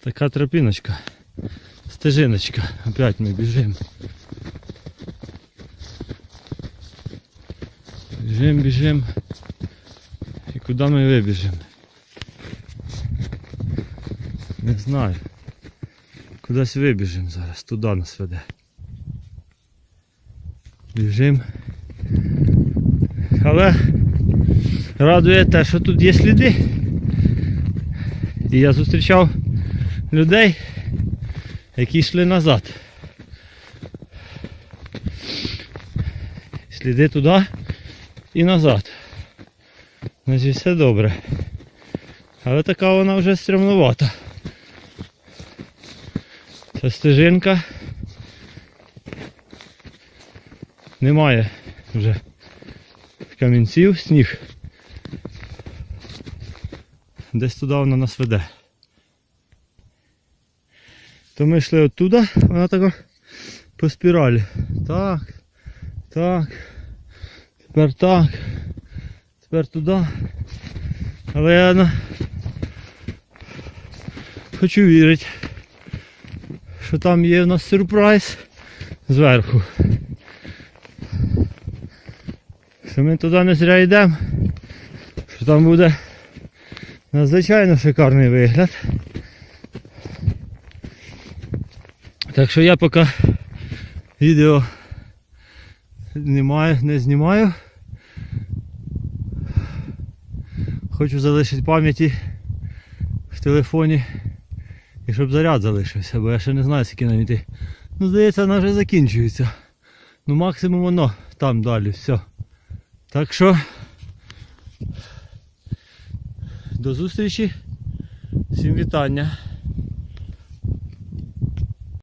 Така тропіночка. Стежиночка. Опять ми біжимо. Біжимо, біжимо. І куди ми вибіжимо? Не знаю. Кудись вибіжимо зараз, туди нас веде. Біжимо. Але радує те, що тут є сліди. І я зустрічав Людей, які йшли назад. Сліди туди і назад. Значить все добре. Але така вона вже стрімнувата. Це стежинка. Немає вже камінців, сніг. Десь туди вона нас веде. То ми йшли оттуда, вона така по спіралі. Так, так. Тепер так. Тепер туди. Але я на... хочу вірити, що там є в нас сюрприз зверху. Що ми туди не зря йдемо, що там буде надзвичайно шикарний вигляд. Так що я поки відео знімаю, не знімаю. Хочу залишити пам'яті в телефоні. І щоб заряд залишився, бо я ще не знаю, скільки нам йти. Ну, здається, вона вже закінчується. Ну максимум воно там далі, все. Так що до зустрічі. Всім вітання.